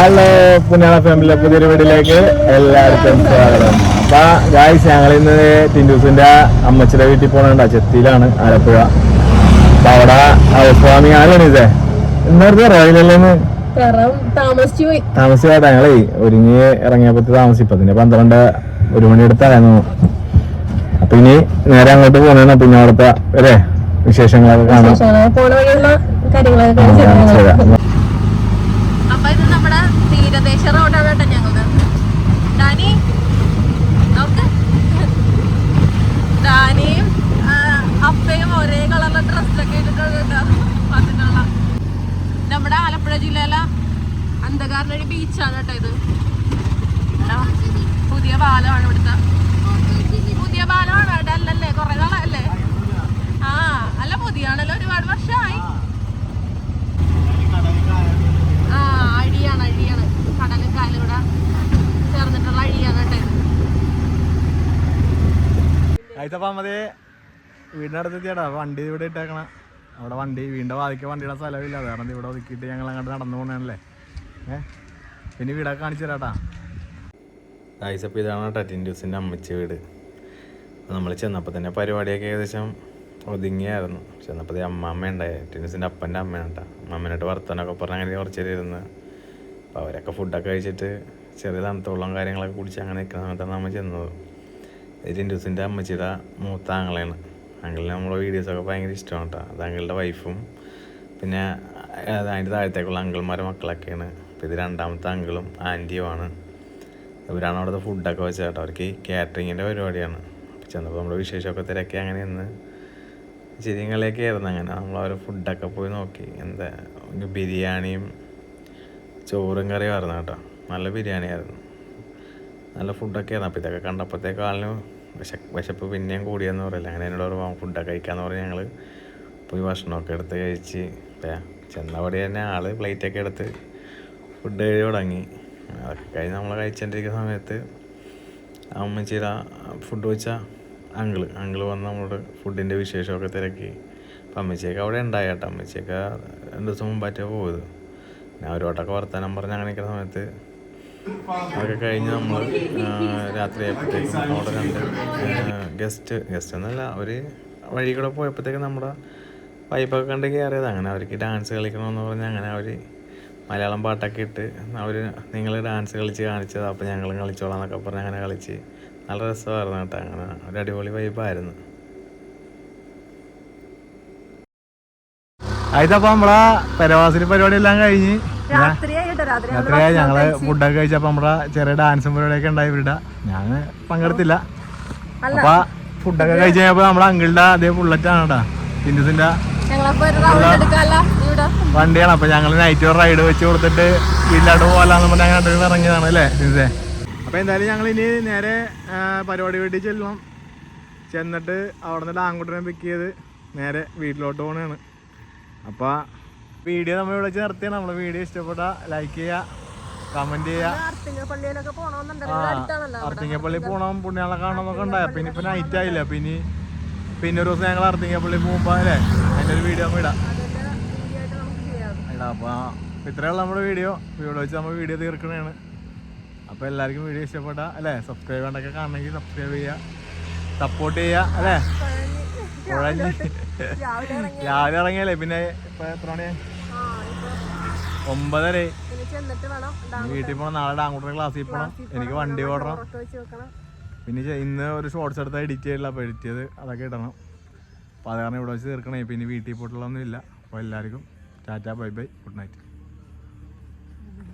Hello പുനാള ഫാമിലിയിലെ പുതിയൊരു വീട്ടിലേക്ക് എല്ലാവർക്കും സ്വാഗതം. അപ്പൊ ഗായ്സ് ഞങ്ങൾ ഇന്ന് ടിൻഡൂസിന്റെ അമ്മച്ചിയുടെ വീട്ടിൽ പോണുണ്ട്. ചെത്തിയിലാണ് ആലപ്പുഴ. അപ്പൊ അവിടെ ഹൗസ് വാമിങ് ആരാണ് ഇതേ? ഇന്നത്തെ റോയിലല്ലേന്ന് താമസിച്ചു പോയി. താമസിച്ചാ ഞങ്ങളേ. ഒരുങ്ങി ഇറങ്ങിയപ്പോ താമസിപ്പത്തിന് പന്ത്രണ്ട് ഒരു മണി അടുത്തായിരുന്നു അപ്പൊ ഇനി നേരെ അങ്ങോട്ട് പോകണ പിന്നെ അവിടുത്തെ അല്ലേ? വിശേഷങ്ങളൊക്കെ കാണാം ശേഷമാണ് പോണ വഴിയുള്ള കാര്യങ്ങളൊക്കെ ആ, ചെയ്തു ശരി. അപ്പൊ ഇത് നമ്മുടെ തീരദേശ റോഡാണ് കേട്ടോ ഞങ്ങളത് ഡാനി നോക്ക് ഡാനിയും അപ്പയും ഒരേ കളറിലെ ഡ്രസ്സൊക്കെ ഇട്ടിട്ടുണ്ട് കേട്ടോ. വന്നിട്ടുള്ള നമ്മുടെ ആലപ്പുഴ ജില്ലയിലെ അന്ധകാരനഴി ബീച്ചാണ് കേട്ടോ ഇത്. പുതിയ പാലമാണ് ഇവിടുത്തെ. പുതിയ പാലമാണ് അവിടെ അല്ലല്ലേ? കുറെ നാളല്ലേ ആ അല്ല പുതിയാണല്ലോ ഒരുപാട് വർഷമായി ആ അഴിയാണ് അഴിയാണ് കടലും കായലും ഇവിടെ ചേർന്നിട്ടുള്ള അഴിയാണ് കേട്ടോ ഇത്. ആയിട്ടപ്പോ മതി വീടിനടുത്ത് എത്തിയടാ വണ്ടി ഇവിടെ ഇട്ടേക്കണ. അവിടെ വണ്ടി വീണ്ടും വാതിക്ക വണ്ടിയുടെ സ്ഥലമില്ല. വേറെ ഇവിടെ ഒതുക്കിയിട്ട് ഞങ്ങൾ അങ്ങോട്ട് നടന്നു പോകണല്ലേ ഏ? പിന്നെ വീടൊക്കെ കാണിച്ചു തരാട്ടാ. ആയിസപ്പ് ഇതാണ് ടറ്റിൻഡ്യൂസിന്റെ അമ്മച്ച വീട്. നമ്മൾ ചെന്നപ്പോൾ തന്നെ പരിപാടിയൊക്കെ ഏകദേശം ഒതുങ്ങിയായിരുന്നു. ചെന്നപ്പോൾ അമ്മാമ്മ ഉണ്ടായി ടിൻഡൂസിന്റെ അപ്പന്റെ അമ്മയാണ് കേട്ടോ അമ്മേനായിട്ട് വർത്തനൊക്കെ പറഞ്ഞ് അങ്ങനെ കുറച്ച് നേരം ഇരുന്ന്. അപ്പോൾ അവരൊക്കെ ഫുഡൊക്കെ കഴിച്ചിട്ട് ചെറിയ തണുത്തോളം കാര്യങ്ങളൊക്കെ കുടിച്ച് അങ്ങനെ നിൽക്കുന്ന സമയത്താണ് നമ്മൾ ചെന്നത്. ടിൻഡൂസിന്റെ അമ്മച്ചിയുടെ മൂത്ത ആങ്ങളാണ് ആങ്കിളിന് നമ്മളെ വീഡിയോസൊക്കെ ഭയങ്കര ഇഷ്ടമാണ് കേട്ടോ അത് ആങ്കിളുടെ വൈഫും പിന്നെ അത് അതിന്റെ താഴത്തേക്കുള്ള അങ്കിൾമാരെ മക്കളൊക്കെയാണ്. അപ്പോൾ ഇത് രണ്ടാമത്തെ അങ്കിളും ആന്റിയുമാണ് ഇവരാണ് അവിടുത്തെ ഫുഡൊക്കെ വെച്ചത് കേട്ടോ അവർക്ക് കാറ്ററിങ്ങിന്റെ പരിപാടിയാണ്. ചെന്നപ്പോൾ നമ്മുടെ വിശേഷമൊക്കെ തിരക്കി അങ്ങനെ ഇന്ന് ചിരിങ്ങളിലേക്ക് ആയിരുന്നു അങ്ങനെ. നമ്മൾ അവരെ ഫുഡൊക്കെ പോയി നോക്കി. എന്താ ബിരിയാണിയും ചോറും കറിയും ആയിരുന്നു കേട്ടോ നല്ല ബിരിയാണി ആയിരുന്നു നല്ല ഫുഡൊക്കെ ആയിരുന്നു അപ്പോൾ ഇതൊക്കെ കണ്ടപ്പോഴത്തേക്ക് ആളിന് വിശ വിശപ്പ് പിന്നെയും കൂടിയെന്ന് പറയില്ല അങ്ങനെ എന്നോട് പറഞ്ഞു ഫുഡൊക്കെ കഴിക്കാമെന്ന് പറഞ്ഞ് ഞങ്ങൾ പോയി ഭക്ഷണമൊക്കെ എടുത്ത് കഴിച്ച് ചെന്നപടി തന്നെ ആൾ പ്ലേറ്റൊക്കെ എടുത്ത് ഫുഡ് കഴിഞ്ഞ് തുടങ്ങി. അതൊക്കെ കഴിഞ്ഞ് നമ്മൾ കഴിച്ചുകൊണ്ടിരിക്കുന്ന സമയത്ത് അമ്മച്ചിയുടെ ഫുഡ് വെച്ച അങ്കിൾ അങ്കിൾ വന്ന് നമ്മളോട് ഫുഡിന്റെ വിശേഷമൊക്കെ തിരക്കി. അപ്പം അമ്മച്ചിയൊക്കെ അവിടെ ഉണ്ടായി കേട്ടോ. അമ്മച്ചിയൊക്കെ രണ്ട് ദിവസം മുമ്പായിട്ടാണ് പോയത്. ഞാൻ ഒരു വട്ടമൊക്കെ വർത്താനം പറഞ്ഞ് അങ്ങനെ നിൽക്കുന്ന സമയത്ത് അതൊക്കെ കഴിഞ്ഞ് നമ്മൾ രാത്രി ആയപ്പോഴത്തേക്കും അവിടെ രണ്ട് ഗസ്റ്റ് ഗസ്റ്റ് എന്നല്ല അവർ വഴി കൂടെ പോയപ്പോഴത്തേക്കും നമ്മുടെ വൈബൊക്കെ കണ്ട് കയറിയത് അങ്ങനെ അവർക്ക് ഡാൻസ് കളിക്കണമെന്ന് പറഞ്ഞ് അങ്ങനെ അവർ മലയാളം പാട്ടൊക്കെ ഇട്ട് അവർ നിങ്ങൾ ഡാൻസ് കളിച്ച് കാണിച്ചത് അപ്പോൾ ഞങ്ങളും കളിച്ചോളാം എന്നൊക്കെ പറഞ്ഞ് അങ്ങനെ കളിച്ച്. നല്ല രസമായിരുന്നു കേട്ടോ അങ്ങനെ ഒരു അടിപൊളി വൈബായിരുന്നു അതിപ്പോ നമ്മളെ പരവാസിനി പരിപാടി എല്ലാം കഴിഞ്ഞ് രാത്രിയായി ഞങ്ങൾ ഞങ്ങൾ ഫുഡൊക്കെ കഴിച്ചപ്പോ നമ്മുടെ ചെറിയ ഡാൻസും പരിപാടിയൊക്കെ ഉണ്ടായി ഇവിടെ ഞാൻ പങ്കെടുത്തില്ല. അപ്പൊ ഫുഡൊക്കെ കഴിച്ച് കഴിഞ്ഞപ്പോ നമ്മുടെ അങ്കിളുടെ അതേ ബുള്ളറ്റ് ആണ് ടാ ടിൻഡുസിന്റെ ഞങ്ങളപ്പോ ഒരു റൗണ്ട് എടുക്കാല്ല ഇവിടെ. വണ്ടിയാണ്. അപ്പൊ ഞങ്ങൾ നൈറ്റ് റൈഡ് വെച്ച് കൊടുത്തിട്ട് വീട്ടിലോട്ട് പോകാന്ന് പറഞ്ഞ അങ്ങനെ ഇറങ്ങിയതാണ് അല്ലേ ടിൻസേ അപ്പൊ എന്തായാലും ഞങ്ങൾ ഇനി നേരെ പരിപാടി വീട്ടിൽ ചെല്ലണം ചെന്നിട്ട് അവിടെ നിന്ന് ആൺകുട്ടനെ പിക്ക് ചെയ്ത് നേരെ വീട്ടിലോട്ട് പോകണതാണ് അപ്പോൾ വീഡിയോ നമ്മൾ ഇവിടെ വെച്ച് നിർത്തിയാണ്. നമ്മൾ വീഡിയോ ഇഷ്ടപ്പെട്ട ലൈക്ക് ചെയ്യുക കമന്റ് ചെയ്യുക അർത്തിങ്കപ്പള്ളി പോണം പുണ്യാളെ കാണണമെന്നൊക്കെ ഉണ്ടായ. പിന്നെ ഇപ്പൊ നൈറ്റ് ആയില്ല. പിന്നെ പിന്നെ ഒരു ദിവസം ഞങ്ങൾ അർത്തിങ്കപ്പള്ളി പോകുമ്പോ അല്ലേ അതിന്റെ ഒരു വീഡിയോ ഇടാം. ഇടാം അപ്പൊ ഇത്രയുള്ള നമ്മുടെ വീഡിയോ വീഡിയോ വെച്ച് നമ്മൾ വീഡിയോ തീർക്കണേണ് അപ്പൊ എല്ലാവർക്കും വീഡിയോ ഇഷ്ടപ്പെട്ട അല്ലേ? സബ്സ്ക്രൈബ് ചെയ്യണ്ടൊക്കെ കാണണമെങ്കിൽ സബ്സ്ക്രൈബ് ചെയ്യുക സപ്പോർട്ട് ചെയ്യുക അല്ലേ? കുഴഞ്ഞ് രാവിലെ ഇറങ്ങി രാവിലെ ഇറങ്ങിയല്ലേ പിന്നെ ഇപ്പൊ എത്ര മണിയാ? ആ ഇപ്പൊ ഒമ്പതര. വീട്ടിൽ പോണം നാളെ ഡാങ്കൂട്ടർ ക്ലാസ്സിൽ പോണം. എനിക്ക് വണ്ടി ഓടണം. പിന്നെ ഇന്ന് ഒരു ഷോർട്സ് എടുത്താൽ എഡിറ്റ് ചെയ്തില്ല അപ്പോൾ എഡിറ്റ് ചെയ്ത് അതൊക്കെ ഇടണം. അപ്പോൾ അത് കാരണം ഇവിടെ വെച്ച് തീർക്കണേ പിന്നെ വീട്ടിൽ പോയിട്ടുള്ളൊന്നും ഇല്ല അപ്പോൾ എല്ലാവർക്കും ta ta bye bye good night.